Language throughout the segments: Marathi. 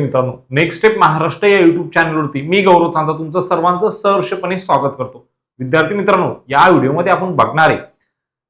मित्रांनो नेक्स्ट स्टेप महाराष्ट्र या युट्यूब चॅनलवरती मी गौरव चांदा तुमचं सर्वांचं सहर्षपणे स्वागत करतो. विद्यार्थी मित्रांनो या व्हिडिओमध्ये आपण बघणार आहे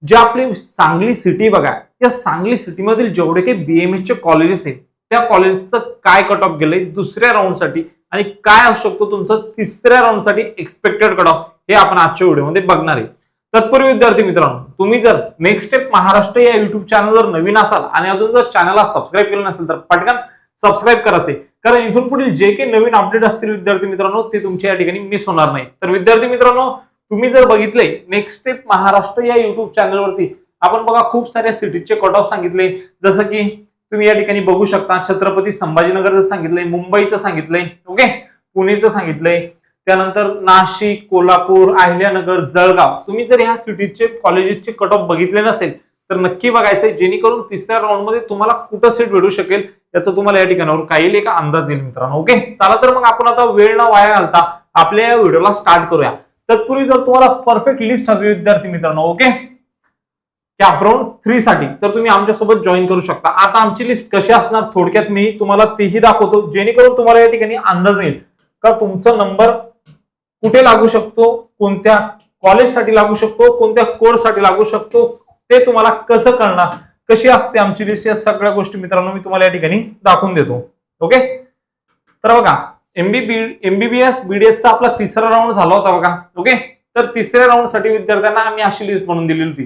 जे आपली सांगली सिटी बघा या सांगली सिटीमधील जेवढे काही बीएमएसचे कॉलेजेस आहेत त्या कॉलेजचं काय कट ऑफ गेलंय दुसऱ्या राऊंडसाठी आणि काय असू शकतो तुमचं तिसऱ्या राऊंडसाठी एक्सपेक्टेड कट ऑफ हे आपण आजच्या व्हिडिओमध्ये बघणार आहे. तत्पूर्वी विद्यार्थी मित्रांनो तुम्ही जर नेक्स्ट स्टेप महाराष्ट्र या युट्यूब चॅनल जर नवीन असाल आणि अजून जर चॅनलला सबस्क्राईब केलं नसेल तर पटकन सबस्क्राईब करायचे कारण इथून पुढील जे काही नवीन अपडेट असतील विद्यार्थी मित्रांनो ते तुमच्या या ठिकाणी मिस होणार नाही. तर विद्यार्थी मित्रांनो तुम्ही जर बघितले नेक्स्ट स्टेप महाराष्ट्र या युट्यूब चॅनलवरती आपण बघा खूप साऱ्या सिटीजचे कट ऑफ सांगितले. जसं की तुम्ही या ठिकाणी बघू शकता छत्रपती संभाजीनगरचं सांगितलंय मुंबईचं सांगितलंय ओके पुणेचं सांगितलंय. त्यानंतर नाशिक कोल्हापूर अहिल्यानगर जळगाव. तुम्ही जर ह्या सिटीजचे कॉलेजेसचे कट ऑफ बघितले नसेल तर नक्की बघायचंय जेणेकरून तिसऱ्या राऊंडमध्ये तुम्हाला कुठं सीट भेटू शकेल याचा तुम्हाला या ठिकाणावर काही एक अंदाज येईल मित्रांनो ओके चला तर मग आपण आता वेळ न वाया घालता आपल्या या व्हिडिओला स्टार्ट करूया. तत्पूर्वी जर तुम्हाला परफेक्ट लिस्ट हवी विद्यार्थी मित्रांनो ओके कॅपराऊंड थ्री साठी तर तुम्ही आमच्यासोबत जॉईन करू शकता. आता आमची लिस्ट कशी असणार? थोडक्यात मी तुम्हाला तेही दाखवतो जेणेकरून तुम्हाला या ठिकाणी अंदाज येईल. का तुमचा नंबर कुठे लागू शकतो? कोणत्या कॉलेजसाठी लागू शकतो? कोणत्या कोर्ससाठी लागू शकतो? ते तुम्हाला कसं कळणार? कशी असते आमची लिस्ट या सगळ्या गोष्टी मित्रांनो मी तुम्हाला या ठिकाणी दाखवून देतो. ओके तर बघा एमबीबी एमबीबीएस बीडीएसचा आपला तिसरा राऊंड झाला होता बघा. ओके तर तिसऱ्या राऊंडसाठी विद्यार्थ्यांना आम्ही अशी लिस्ट बनवून दिलेली होती.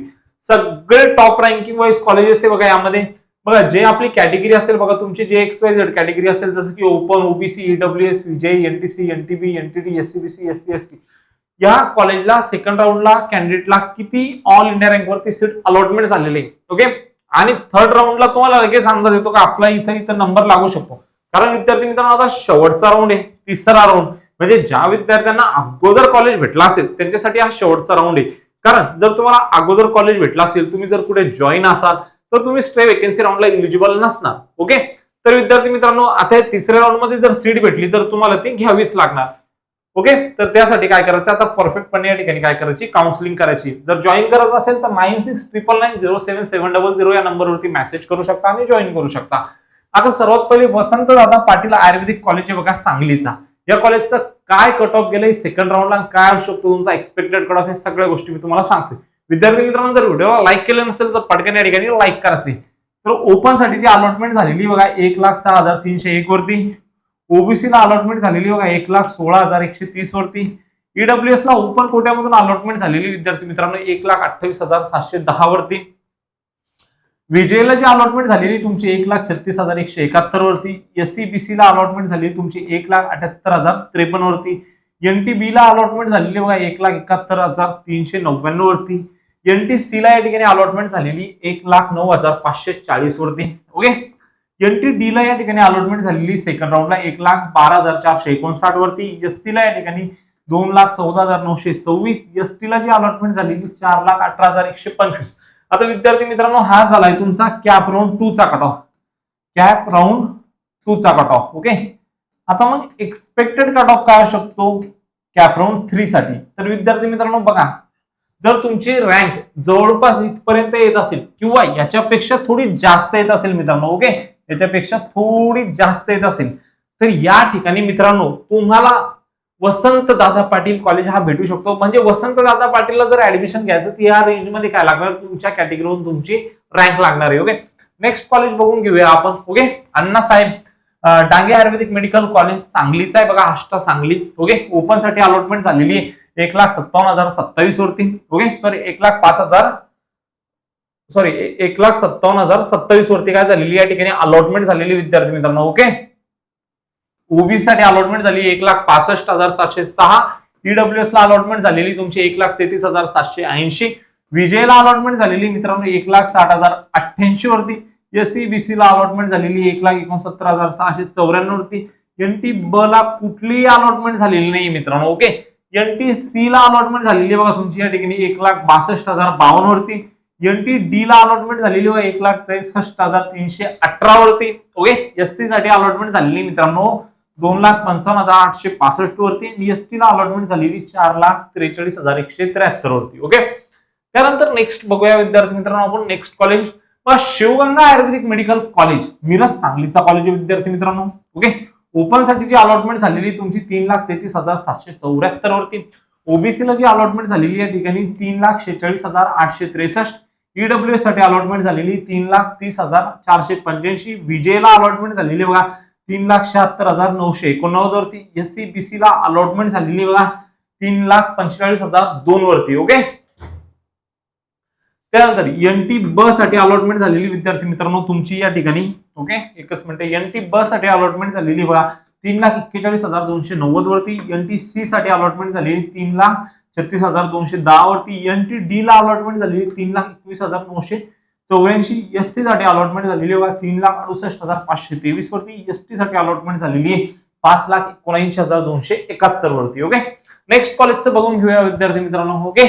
सगळे टॉप रँकिंग वाईज कॉलेजेस आहे बघा यामध्ये. बघा जे आपली कॅटेगरी असेल बघा तुमची जे एक्स वाय झेड कॅटेगरी असेल जसं की open OBC EWS VJ NTC NTB NTD SCBC SC ST या कॉलेजला सेकंड राऊंडला कॅन्डिडेटला किती ऑल इंडिया रँकवरती सीट अलॉटमेंट झालेली आहे? ओके आणि थर्ड राऊंडला तुम्हाला लगेच अंदाज येतो का आपला इथं इथं नंबर लागू शकतो. कारण विद्यार्थी मित्रांनो आता शेवटचा राऊंड आहे तिसरा राऊंड म्हणजे ज्या विद्यार्थ्यांना अगोदर कॉलेज भेटला असेल त्यांच्यासाठी हा शेवटचा राऊंड आहे. कारण जर तुम्हाला अगोदर कॉलेज भेटला असेल तुम्ही जर कुठे जॉईन असाल तर तुम्ही स्ट्रे वेकन्सी राऊंडला इलिजिबल नसणार ओके तर विद्यार्थी मित्रांनो आता तिसऱ्या राऊंडमध्ये जर सीट भेटली तर तुम्हाला ती घ्यावीच लागणार. ओके तर त्यासाठी काय करायचं? आता परफेक्टपणे या ठिकाणी काय करायची? काउन्सिलिंग करायची. जर जॉईन करायचं असेल तर nine six triple nine zero seven seven double zero या नंबरवरती मेसेज करू शकता आणि जॉईन करू शकता. आता सर्वात पहिले वसंत दादा पाटील आयुर्वेदिक कॉलेज आहे बघा सांगलीचा. या कॉलेजचं काय कट ऑफ गेलंय सेकंड राऊंडला काय असू शकतो तुमचा एक्सपेक्टेड कट ऑफ हे सगळ्या गोष्टी मी तुम्हाला सांगतोय. विद्यार्थी मित्रांनो जर व्हिडिओला लाईक केलं नसेल तर पटकन या ठिकाणी लाईक करायचे तर ओपन साठीची अलॉटमेंट झालेली बघा एक लाख सहा हजार तीनशे एक वरती. ओबीसीला अलॉटमेंट झालेली बघा एक लाख सोळा हजार एकशे तीस वरती. ईडब्ल्यूएस ला ओपन कोट्यामधून अलॉटमेंट झालेली विद्यार्थी मित्रांनो एक लाख अठ्ठावीस हजार सातशे दहा वरती. विजयला जी अलॉटमेंट झालेली तुमची एक लाख छत्तीस हजार एकशे एकाहत्तर वरती. एससीबीसीला ला अलॉटमेंट झालेली तुमची एक लाख अठ्याहत्तर हजार त्रेपन्न वरती. एनटी ला अलॉटमेंट झालेली बघा एक लाख एकाहत्तर हजार तीनशे नव्याण्णव वरती. एनटी सी ला या ठिकाणी अलॉटमेंट झालेली एक लाख नऊ हजार पाचशे चाळीस वरती. ओके एनटी डी ला या ठिकाणी अलॉटमेंट झालेली सेकंड राऊंडला एक लाख बारा हजार चारशे एकोणसाठ वरती एस ला या ठिकाणी दोन लाख चौदा हजार नऊशे सव्वीस एस ला जी अलॉटमेंट झाली ती चार लाख अठरा हजार एकशे पंचवीस. आता विद्यार्थी मित्रांनो हा झालाय तुमचा कॅप राऊंड टू चा cut off CAP round two चा कट ऑफ ओके आता मग एक्सपेक्टेड कट ऑफ काय शकतो? कॅप राऊंड थ्री साठी. तर विद्यार्थी मित्रांनो बघा. जर तुमची रँक जवळपास इथपर्यंत येत असेल किंवा याच्यापेक्षा थोडी जास्त येत असेल मित्रांनो ओके याच्यापेक्षा थोडी जास्त येत असेल तर या ठिकाणी मित्रांनो तुम्हाला वसंत दादा पाटील कॉलेज हा भेटू शकतो. म्हणजे वसंत दादा पाटीलला जर ऍडमिशन घ्यायचं तर या रेंजमध्ये काय लागणार? तुमच्या कॅटेगरीवरून तुमची रँक लागणार आहे ओके नेक्स्ट कॉलेज बघून घेऊया आपण okay Annasaheb Dange ayurvedic medical college सांगलीचा आहे बघा आष्टा सांगली ओके ओपनसाठी अलॉटमेंट झालेली आहे. एक लाख सत्तावन्न हजार सत्तावीस वरती ओके सॉरी एक लाख पाच हजार सॉरी एक लाख सत्तावन्न हजार सत्तावीस वरती काय झालेली या ठिकाणी अलॉटमेंट झालेली विद्यार्थी मित्रांनो ओके ओबीसी साठी अलॉटमेंट झाली एक लाख पासष्ट हजार सातशे सहा. ईडब्ल्यूएस ला अलॉटमेंट झालेली तुमची एक लाख तेहतीस हजार सातशे ऐंशी. विजयला अलॉटमेंट झालेली मित्रांनो एक लाख साठ हजार अठ्ठ्याऐंशी वरती. एससी ला अलॉटमेंट झालेली एक लाख एकोणसत्तर हजार सहाशे चौऱ्याण्णव वरती. एनटी ब ला कुठलीही अलॉटमेंट झालेली नाही मित्रांनो ओके एनटी सी ला अलॉटमेंट झालेली आहे बघा तुमची या ठिकाणी एक लाख बासष्ट हजार बावन्न वरती. एन टी डी ला अलॉटमेंट झालेली बघा एक लाख त्रेसष्ट हजार तीनशे अठरा वरती. ओके एस सी साठी अलॉटमेंट झालेली मित्रांनो. दोन लाख पंचावन्न हजार आठशे पासष्ट वरती. आणि एस टी ला अलॉटमेंट झालेली चार लाख त्रेचाळीस हजार एकशे त्र्याहत्तर वरती. ओके त्यानंतर नेक्स्ट बघूया विद्यार्थी मित्रांनो आपण नेक्स्ट कॉलेज पण Shivganga ayurvedic medical college Miraj सांगलीचा कॉलेज विद्यार्थी मित्रांनो. ओके ओपन साठीची अलॉटमेंट झालेली तुमची तीन लाख तेहतीस हजार सातशे चौऱ्याहत्तर वरती. ओबीसीला जी अलॉटमेंट झालेली या ठिकाणी तीन लाख शेहेचाळीस हजार आठशे त्रेसष्ट. ईडब्ल्यू एससाठी अलॉटमेंट झालेली तीन लाख तीस हजार चारशे पंच्याऐंशी. विजेला अलॉटमेंट झालेली बघा तीन लाख शहात्तर हजार नऊशे एकोणनव्वद वरती. एस सी बी सी ला अलॉटमेंट झालेली बघा तीन लाख पंचेचाळीस हजार दोन वरती ओके त्यानंतर एन टी ब साठी अलॉटमेंट झालेली विद्यार्थी मित्रांनो तुमची या ठिकाणी ओके एकच मिनिट एन टी ब साठी अलॉटमेंट झालेली बघा तीन लाख एक्केचाळीस हजार दोनशे नव्वद वरती. एन टी सी साठी अलॉटमेंट झालेली तीन लाख छत्तीस हजार दोनशे दहा वरती एन टी डी ला अलॉटमेंट झालेली तीन लाख एकवीस हजार नऊशे चौऱ्याऐंशी एस सी साठी अलॉटमेंट झालेली बघा तीन लाख अडुसष्ट हजार पाचशे तेवीस वरती एस टी साठी अलॉटमेंट झालेली आहे. पाच लाख एकोणऐंशी हजार दोनशे एकाहत्तर वरती ओके नेक्स्ट कॉलेजचं बघून घेऊया विद्यार्थी मित्रांनो ओके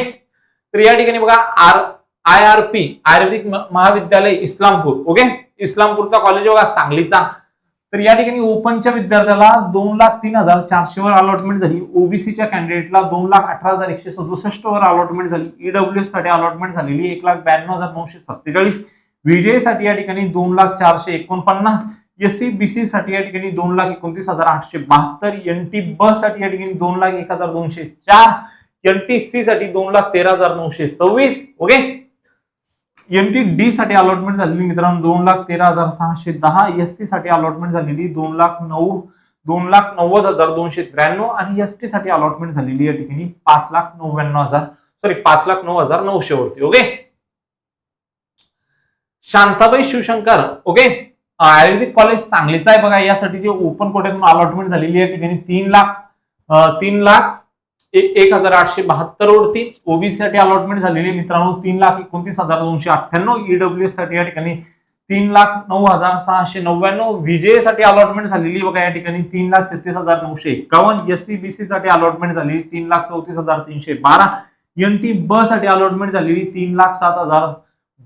तर या ठिकाणी बघा R I R P ayurvedic महाविद्यालय इस्लामपूर ओके इस्लामपूरचा कॉलेज बघा सांगलीचा. तर या ठिकाणी ओपनच्या विद्यार्थ्याला दोन लाख तीन हजार चारशे वर अलॉटमेंट झाली. ओबीसीच्या कॅन्डिडेटला दोन लाख अठरा हजार एकशे सदुसष्ट वर अलॉटमेंट झाली. ईडब्ल्यू एससाठी अलॉटमेंट झालेली एक लाख ब्याण्णव हजार नऊशे सत्तेचाळीस. विजयसाठी या ठिकाणी दोन लाख चारशे एकोणपन्नास. एस सी बी सी साठी या ठिकाणी दोन लाख एकोणतीस हजार आठशे बहात्तर. एन टी ब साठी या ठिकाणी दोन लाख एक हजार दोनशे चार. एन टी सी साठी दोन लाख तेरा हजार नऊशे सव्वीस. ओके एम टी डी साठी अलॉटमेंट झालेली मित्रांनो दोन लाख तेरा हजार सहाशे दहा एस सी साठी अलॉटमेंट झालेली दोन लाख नऊ दोन लाख नव्वद हजार दोनशे त्र्याण्णव आणि एस टी साठी अलॉटमेंट झालेली या ठिकाणी पाच लाख नव्याण्णव हजार सॉरी पाच लाख नऊ हजार नऊशे वरती okay Shantabai Shivshankar okay ayurvedic college सांगलीचा आहे बघा यासाठी जे ओपन कोट्यातून अलॉटमेंट झालेली आहे ठिकाणी तीन लाख तीन लाख एक हजार आठशे बहात्तर वरती ओबीसी साठी अलॉटमेंट झालेली मित्रांनो तीन लाख एकोणतीस हजार दोनशे अठ्ठ्याण्णव ईडब्ल्यू साठी या ठिकाणी तीन लाख नऊ हजार सहाशे नव्याण्णव विजयसाठी अलॉटमेंट झालेली बघा या ठिकाणी तीन लाख छत्तीस हजार नऊशे एकावन्न एस सी बी सी साठी अलॉटमेंट झालेली तीन लाख चौतीस हजार तीनशे बारा एन टी ब साठी अलॉटमेंट झालेली तीन लाख सात हजार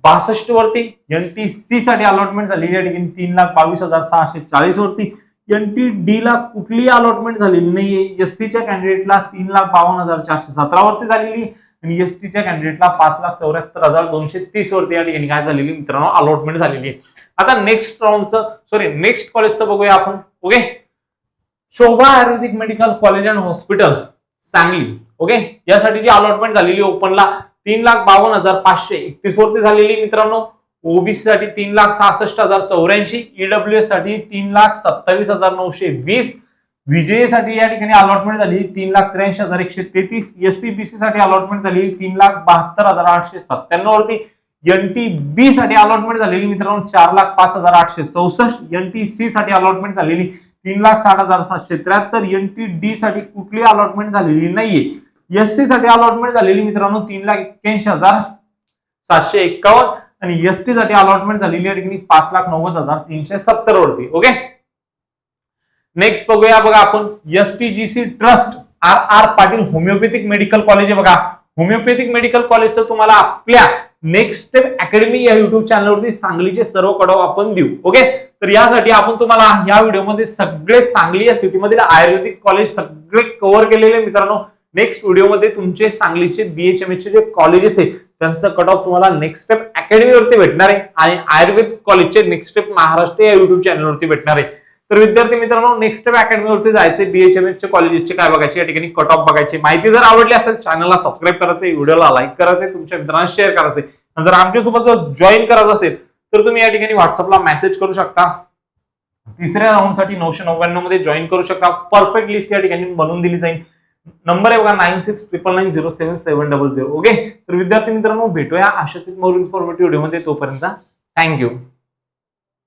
बासष्ट वरती एन टी सी साठी अलॉटमेंट झालेली या ठिकाणी तीन लाख बावीस हजार सहाशे चाळीस वरती एन टी डी ला कुठलीही अलॉटमेंट झालेली नाही एस च्या कॅन्डिडेटला तीन लाख बावन्न हजार चारशे सतरा वरती झालेली आणि एस टीच्या कॅन्डिडेटला पाच लाख चौऱ्याहत्तर हजार दोनशे तीस वरती या ठिकाणी काय झालेली मित्रांनो अलॉटमेंट झालेली आहे. आता नेक्स्ट राऊंडचं सॉरी नेक्स्ट कॉलेजचं बघूया आपण. Okay Shobha ayurvedic medical college and hospital Sangli. Okay यासाठी जी अलॉटमेंट झालेली ओपनला तीन लाख बावन्न हजार पाचशे एकतीस वरती झालेली मित्रांनो ओबीसी साठी तीन लाख सहासष्ट हजार चौऱ्याऐंशी ईडब्ल्यू एससाठी तीन लाख सत्तावीस हजार नऊशे वीस विजयसाठी या ठिकाणी अलॉटमेंट झाली तीन लाख त्र्याऐंशी हजार एकशे तेहतीस एससाठी अलॉटमेंट झाली तीन लाख बहात्तर हजार आठशे सत्त्याण्णव वरती एन टी बी साठी अलॉटमेंट झालेली मित्रांनो चार लाख पाच हजार आठशे चौसष्ट एन टी सी साठी अलॉटमेंट झालेली तीन लाख साठ हजार सातशे त्र्याहत्तर एन टी डी साठी कुठली अलॉटमेंट झालेली नाहीये. एससी साठी अलॉटमेंट झालेली मित्रांनो तीन लाख एक्क्याऐंशी हजार सातशे एक्कावन्न आणि एस टी साठी अलॉटमेंट झालेली आहे ठिकाणी पाच लाख नव्वद हजार तीनशे सत्तर वरती ओके नेक्स्ट बघूया बघा आपण S T G C trust R R Patil homeopathic medical college आहे बघा. होमिओपॅथिक मेडिकल कॉलेजचं तुम्हाला आपल्या नेक्स्ट स्टेप अकॅडमी या युट्यूब चॅनलवरती सांगलीचे सर्व कडव आपण देऊ ओके तर यासाठी आपण तुम्हाला या व्हिडिओमध्ये सगळे सांगली या सिटीमधील आयुर्वेदिक कॉलेज सगळे कव्हर केलेले मित्रांनो. नेक्स्ट व्हिडिओमध्ये तुमचे सांगलीचे बीएचएम चे जे कॉलेजेस आहे त्यांचं कट ऑफ तुम्हाला नेक्स्ट स्टेप अकॅडमीवरती भेटणार आहे आणि आयुर्वेद कॉलेजचे नेक्स्ट स्टेप महाराष्ट्र या युट्यूब चॅनलवरती भेटणार आहे. तर विद्यार्थी मित्रांनो नेक्स्ट स्टेप अकॅडमीवरती जायचे बीएचएमएसचे चे कॉलेजेसचे काय बघायचे या ठिकाणी कट ऑफ बघायचे. माहिती जर आवडली असेल चॅनलला सबस्क्राईब करायचे व्हिडिओला लाईक करायचे तुमच्या मित्रांना शेअर करायचे जर आमच्यासोबत जर जॉईन करायचं असेल तर तुम्ही या ठिकाणी व्हॉट्सअपला मेसेज करू शकता. तिसऱ्या राऊंडसाठी नऊशे नव्याण्णवमध्ये जॉईन करू शकता. परफेक्ट लिस्ट या ठिकाणी बनवून दिली जाईल. नंबर आहे बघा nine six triple nine zero seven seven double zero okay तर विद्यार्थी मित्रांनो भेटूया अशाच एक मोर इन्फॉर्मेटिव्ह व्हिडिओमध्ये तोपर्यंत. थँक्यू